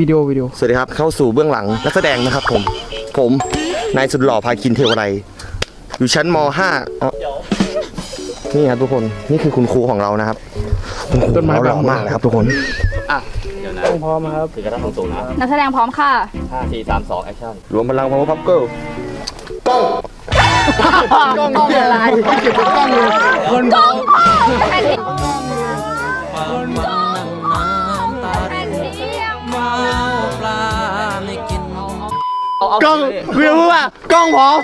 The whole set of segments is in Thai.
วิดีโอวิดีโอสวัสดีครับ เข้าสู่เบื้องหลังนักแสดงนะครับผม ผมนายสุดหล่อพาคินเทวไรอยู่ชั้นม .5 อ๋อนี่ครับทุกคนนี่คือคุณครูของเรานะครับคุณครูต้นไม้เราหล่อบังหมดมากเลยครับ ทุกคนพร้อมครับถือกระดาษตรงๆนะนักแสดงพร้อมค่ะห้าสี่สามสองแอคชั่นรวมพลังพาวเวอร์พับเกิลกล้องกล้องที่อะไรเก็บเป็นกล้องเลยคนกล้อง กล้องคือรู้ว่ากล้องพร้อม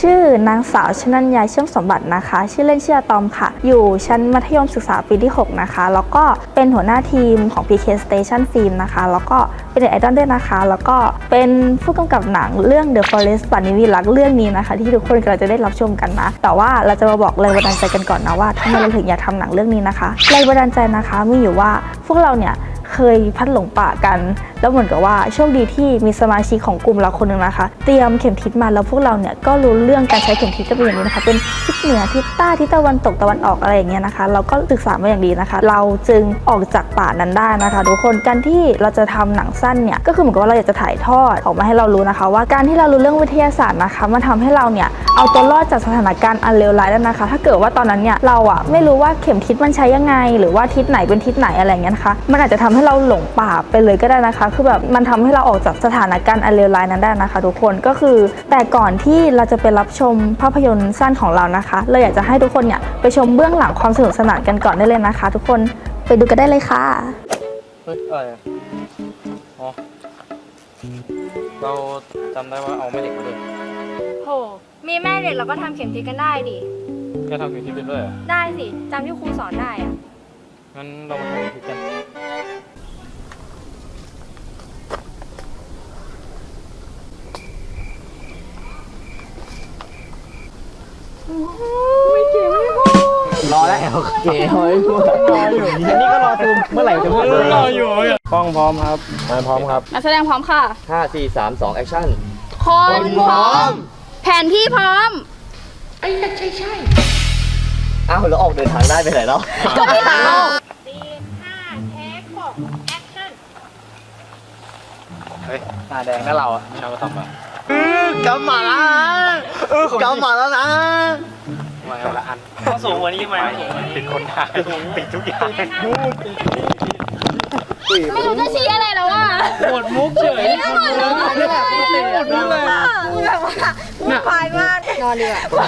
ชื่อนางสาวชนัญญาเชื่อมสมบัตินะคะ ชื่อเล่นชื่ออะตอมค่ะ อยู่ชั้นมัธยมศึกษาปีที่ 6 นะคะ แล้วก็เป็นหัวหน้าทีมของ PK Station Film นะคะ แล้วก็เป็นเด็กไอดอลด้วยนะคะ แล้วก็เป็นผู้กำกับหนังเรื่อง The Forest ป่านิวิรักเรื่องนี้นะคะ ที่ทุกคนกำลังจะได้รับชมกันนะ แต่ว่าเราจะมาบอกแรงบันดาลใจกันก่อนนะว่าทำไมเราถึงอยากทำหนังเรื่องนี้นะคะแรงบันดาลใจนะคะมีอยู่ว่าพวกเราเนี่ย เคยพัดหลงป่ากัน แล้วเหมือนกับว่าโชคดีที่มีสมาชิกของกลุ่มเราคนหนึ่งนะคะ เตรียมเข็มทิศมาแล้วพวกเราเนี่ยก็รู้เรื่องการใช้เข็มทิศกันเป็นอย่างนี้นะคะ เป็นทิศเหนือทิศใต้ทิศตะวันตกตะวันออกอะไรอย่างเงี้ยนะคะ เราก็ศึกษามาอย่างดีนะคะ เราจึงออกจากป่านั้นได้นะคะทุกคนการที่เราจะทำหนังสั้นเนี่ยก็คือเหมือนกับว่าเราอยากจะถ่ายทอดออกมาให้เรารู้นะคะ ว่าการที่เรารู้เรื่องวิทยาศาสตร์นะคะมันทำให้เราเนี่ยเอาตัวรอดจากสถานการณ์อันเลวร้ายได้นะคะ ถ้าเกิดว่าตอนนั้นเนี่ยเราอะไม่รู้ว่าเข็มทิศมันใช้ยังไง หรือว่าทิศไหนเป็นทิศไหนอะไรเงี้ยนะคะ มันอาจจะทำให้เราหลงป่าไปเลยก็ได้นะคะ คือแบบมันทำให้เราออกจากสถานการณ์อันเลวร้ายนั้นได้นะคะ ทุกคนก็คือ แต่ก่อนที่เราจะไปรับชมภาพยนตร์สั้นของเรานะคะ เราอยากจะให้ทุกคนเนี่ยไปชมเบื้องหลังความสนุกสนานกันก่อนได้เลยนะคะ ทุกคนไปดูกันได้เลยค่ะเฮ้ยอะไรอะอ๋อเราจำได้ว่าเอาแม่เหล็กมาด้วยโห มีแม่เหล็กเราก็ทำเข็มทิศกันได้ดิแค่ทำเข็มทิศไปด้วยเหรอได้สิจำที่ครูสอนได้อะงั้นเรามาทำเข็มทิศกัน รอแล้วเก๋เฮ้ยอันนี้ก็รอซูมเมื่อไหร่จะพูดรออยู่กล้องพร้อมครับมาพร้อมครับนักแสดงพร้อมค่ะ ห้าสี่สามสองแอคชั่น คนพร้อม แผนที่พร้อมอ้าวแล้วออกเดินทางได้ไปไหนแล้วก็พี่ถามเฮ้ยหน้าแดงนะเราอะไม่เอามาทำอะ กำมาแล้วกำมาแล้วนะมาเอาละอันต้องสูงกว่านี้ไหมปิดคนถ่ายปิดทุกอย่างไม่รู้จะชี้อะไรแล้วอะหมดมุกเฉยหมดแล้วหมดแล้วหมดแล้วแบบว่าวุ่นวายมากนอนดีกว่า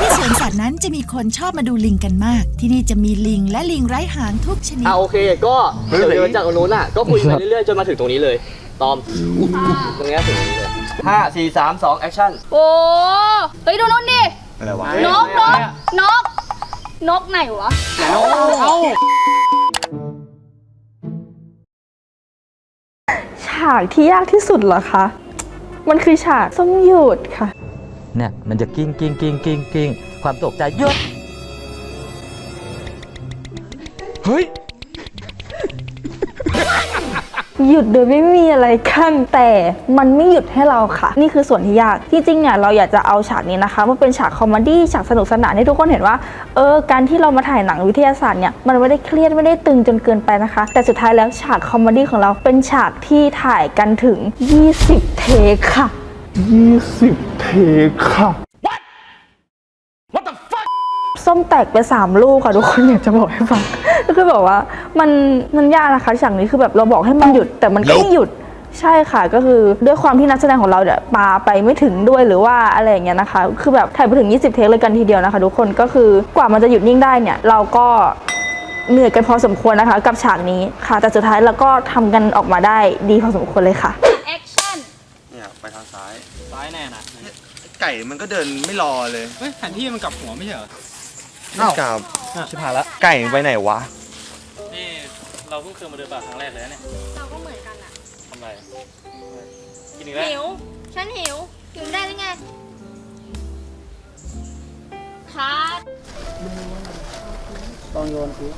ที่สวนสัตว์นั้นจะมีคนชอบมาดูลิงกันมาก ที่นี่จะมีลิงและลิงไร้หางทุกชนิด อ่าโอเค ก็เดี๋ยวเดินจากตรงนู้นอะ ก็คุยไปเรื่อยๆจนมาถึงตรงนี้เลย ตอมตรงเนี้ยถึงตรงนี้เลยห้าสี่สามสองแอคชั่นโอ้เฮ้ยดูนู่นดิอะไรวะนกนกนกนกไหนวะฉากที่ยากที่สุดเหรอคะ มันคือฉากส้มหยุดค่ะ เนี่ยมันจะกิ้งกิ้งกิ้งกิ้งกิ้งความตกใจหยุดเฮ้ย หยุดโดยไม่มีอะไรขั้นแต่มันไม่หยุดให้เราค่ะ นี่คือส่วนที่ยากที่จริงเนี่ยเราอยากจะเอาฉากนี้นะคะมาเป็นฉากคอมเมดี้ฉากสนุกสนานให้ทุกคนเห็นว่าเออการที่เรามาถ่ายหนังวิทยาศาสตร์เนี่ยมันไม่ได้เครียดไม่ได้ตึงจนเกินไปนะคะ แต่สุดท้ายแล้วฉากคอมเมดี้ของเราเป็นฉากที่ถ่ายกันถึง 20 เทคค่ะ 20 เทคค่ะ ส้มแตกไปสามลูกค่ะทุกคนอยากจะบอกให้ฟังก็คือแบบว่ามันมันยากนะคะฉากนี้คือแบบเราบอกให้มันหยุดแต่มันก็ไม่หยุดใช่ค่ะก็คือด้วยความที่นักแสดงของเราเนี่ยปาไปไม่ถึงด้วยหรือว่าอะไรอย่างเงี้ยนะคะ คือแบบถ่ายไปถึง 20 เทคเลยกันทีเดียวนะคะ ทุกคนก็คือกว่ามันจะหยุดนิ่งได้เนี่ย เราก็เหนื่อยกันพอสมควรนะคะ กับฉากนี้ค่ะ แต่สุดท้ายเราก็ทำกันออกมาได้ดีพอสมควรเลยค่ะแอคชั่นเนี่ยไปทางซ้ายซ้ายแน่นะไก่มันก็เดินไม่รอเลยเฮ้ยแผนที่มันกลับหัวไม่ใช่เหรอ ไม่กลับชิบหายละไก่มันไปไหนวะ นี่เราเพิ่งเคยมาเดินป่าครั้งแรกเลยนะเนี่ยเราก็เหมือนกันอะทำไรกินอีกแล้วหิว ฉันหิว หิวได้หรือไงคัดต้องโยนสิ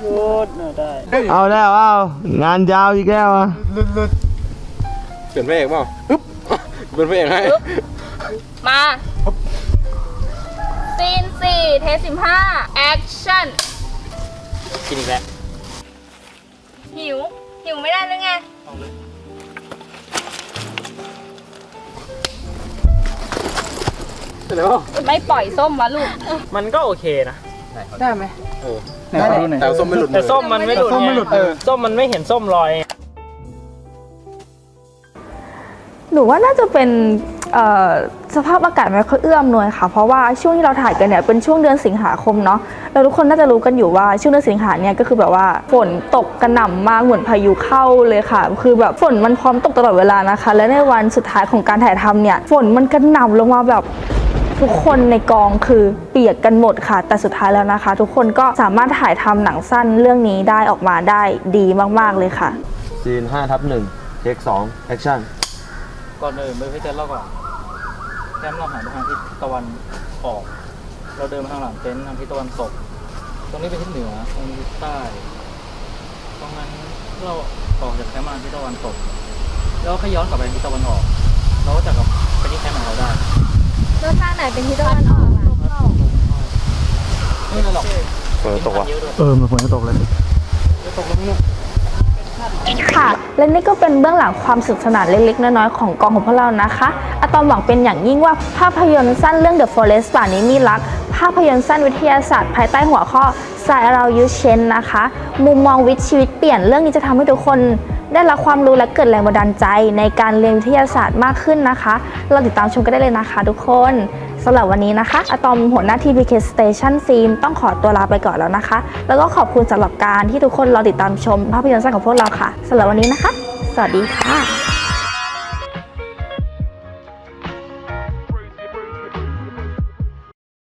โยนเออได้เอาแล้วเอางานยาวอีกแล้วอะเปลี่ยนพระเอกเปล่าอึ๊บเป็นพระเอกให้ มาซีนสี่เทสสิบห้าแอคชั่นกินอีกแล้วหิว หิวไม่ได้หรือไงไม่ปล่อยส้มวะลูก มันก็โอเคนะ ได้ไหมแต่ส้มไม่หลุดแต่ส้มมันไม่หลุดส้มไม่หลุดไงส้มมันไม่เห็นส้มลอย หนูว่าน่าจะเป็นเอ่อ สภาพอากาศไม่ค่อยเอื้อมหน่วยค่ะ เพราะว่าช่วงที่เราถ่ายกันเนี่ยเป็นช่วงเดือนสิงหาคมเนาะแล้วทุกคนน่าจะรู้กันอยู่ว่าช่วงเดือนสิงหาเนี่ยก็คือแบบว่าฝนตกกระหน่ำมากเหมือนพายุเข้าเลยค่ะ คือแบบฝนมันพร้อมตกตลอดเวลานะคะ และในวันสุดท้ายของการถ่ายทำเนี่ยฝนมันกระหน่ำลงมาแบบทุกคนในกองคือเปียกกันหมดค่ะ แต่สุดท้ายแล้วนะคะ ทุกคนก็สามารถถ่ายทำหนังสั้นเรื่องนี้ได้ออกมาได้ดีมากๆเลยค่ะซีน5ทับ1เทค2แอคชั่น ก่อนอื่นไปพิจารณาก่อนแคมป์เราหันไปทางทิศตะวันออก เราเดินมาทางหลังเต็นท์ทางทิศตะวันตก ตรงนี้เป็นทิศเหนือตรงนี้ทิศใต้ตรงนั้นเราออกจากแคมป์มาทิศตะวันตก แล้วก็ย้อนกลับไปทิศตะวันออก เราก็จะกลับไปที่แคมป์ของเราได้แล้วท่าไหนเป็นที่ตะวันออกล่ะไม่เป็นไรหรอกฝนตกว่ะเยอะด้วยเออมันฝนจะตกเลยจะตกแล้วเนี่ย ค่ะ และนี่ก็เป็นเบื้องหลังความสนุกสนานเล็กๆ น้อยๆ ของกองของพวกเรานะคะ อะตอมหวังเป็นอย่างยิ่งว่าภาพยนตร์สั้นเรื่อง The Forest ป่านี้มีรัก ภาพยนตร์สั้นวิทยาศาสตร์ภายใต้หัวข้อสายเรายูเชนนะคะ มุมมองวิถีชีวิตเปลี่ยนเรื่องนี้จะทำให้ทุกคน ได้รับความรู้และเกิดแรงบันดาลใจในการเรียนวิทยาศาสตร์มากขึ้นนะคะ เราติดตามชมกันได้เลยนะคะทุกคนสำหรับวันนี้นะคะอะตอมหัวหน้าที่ PK Station Film ต้องขอตัวลาไปก่อนแล้วนะคะ แล้วก็ขอบคุณสำหรับการที่ทุกคนรอติดตามชมภาพยนตร์สั้นของพวกเราค่ะสำหรับวันนี้นะคะ สวัสดีค่ะ